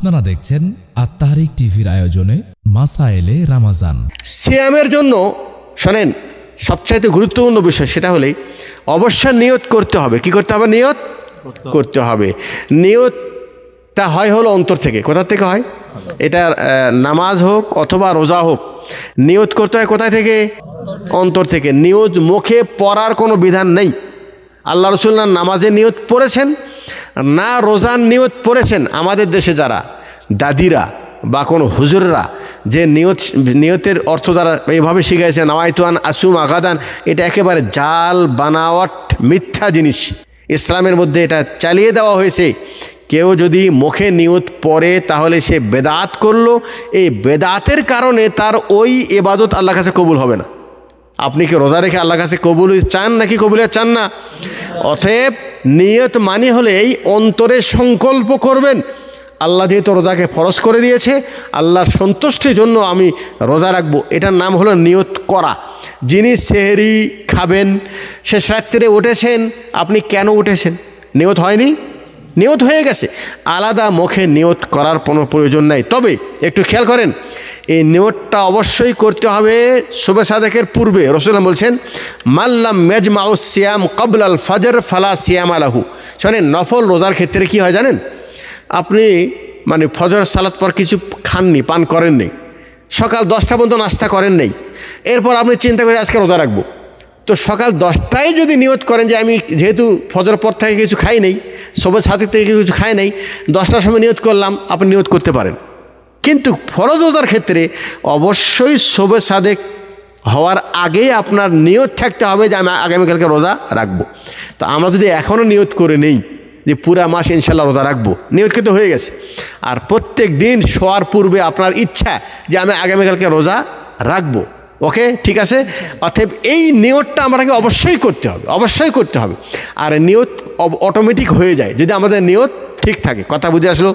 আপনারা দেখছেন আত্মাহারিক টিভির আয়োজনে মাসায়েলে রামাজান। সিয়ামের জন্য, শোনেন, সবচাইতে গুরুত্বপূর্ণ বিষয় সেটা হলে অবশ্যই নিয়ত করতে হবে। কি করতে হবে? নিয়ত করতে হবে। নিয়তটা হয় হলো অন্তর থেকে। কোথা থেকে হয়? এটা নামাজ হোক অথবা রোজা হোক, নিয়ত করতে হয় কোথায় থেকে? অন্তর থেকে। নিয়ত মুখে পড়ার কোনো বিধান নেই। আল্লাহ রসুল্লাহ নামাজে নিয়ত পড়েছেন? না রোজার নিয়ত পড়েছেন আমাদের দেশে যারা, দাদিরা বা কোনো হুজুররা যে নিয়ত, নিয়তের অর্থ দ্বারা এইভাবে শিখাইছে নামাইতুয়ান, আসুম, আগাদান, এটা একেবারে জাল বানাওয়াট মিথ্যা জিনিস। ইসলামের মধ্যে এটা চালিয়ে দেওয়া হয়েছে। কেউ যদি মুখে নিয়ত পড়ে তাহলে সে বেদাত করল, এই বেদাতের কারণে তার ওই এবাদত আল্লাহ কাছে কবুল হবে না। আপনি কি রোজা রেখে আল্লাহ কাছে কবুল চান নাকি কবুলে চান না? অতএব নিয়ত মানে হলে এই অন্তরে সংকল্প করবেন। আল্লাহ যেহেতু রোজাকে ফরজ করে দিয়েছে। আল্লাহর সন্তুষ্টির জন্য আমি রোজা রাখব। এটার নাম হলো নিয়ত করা। যিনি সেহরি খাবেন, শেষ রাত্রে উঠেছেন, আপনি কেন উঠেছেন? নিয়ত হয়নি? নিয়ত হয়ে গেছে। আলাদা মুখে নিয়ত করার কোনো প্রয়োজন নাই। তবে একটু খেয়াল করেন এই নিয়তটা অবশ্যই করতে হবে শুভে সাদেকের পূর্বে রসুল্লাম বলছেন মাল্লাম মেজমাউ সিয়াম কবল আল ফজর ফালা সিয়াম আলাহু শোনেন, নফল রোজার ক্ষেত্রে কি হয় জানেন? আপনি মানে ফজর সালাত পর কিছু খাননি, পান করেননি, সকাল দশটা পর্যন্ত নাস্তা করেন নেই এরপর আপনি চিন্তা করে আজকে রোজা রাখব। তো সকাল দশটায় যদি নিয়ত করেন যে আমি যেহেতু ফজর পর থেকে কিছু খাই নেই সবের সাথে থেকে কিছু খাই নাই, দশটার সময় নিয়ত করলাম, আপনি নিয়ত করতে পারেন। কিন্তু ফরজতার ক্ষেত্রে অবশ্যই শোবে সাদেক হওয়ার আগেই আপনার নিয়ত থাকতে হবে যে আমি আগামীকালকে রোজা রাখব। তো আমরা যদি এখনও নিয়ত করে নেই যে পুরা মাস ইনশাল্লাহ রোজা রাখব, নিয়ত কিন্তু হয়ে গেছে। আর প্রত্যেক দিন শোয়ার পূর্বে আপনার ইচ্ছা যে আমি আগামীকালকে রোজা রাখব। ওকে? ঠিক আছে? অতএব এই নিয়তটা আমাকে অবশ্যই করতে হবে, অবশ্যই করতে হবে। আর নিয়ত অটোমেটিক হয়ে যায় যদি আমাদের নিয়ত ঠিক থাকে। কথা বুঝে আসলো?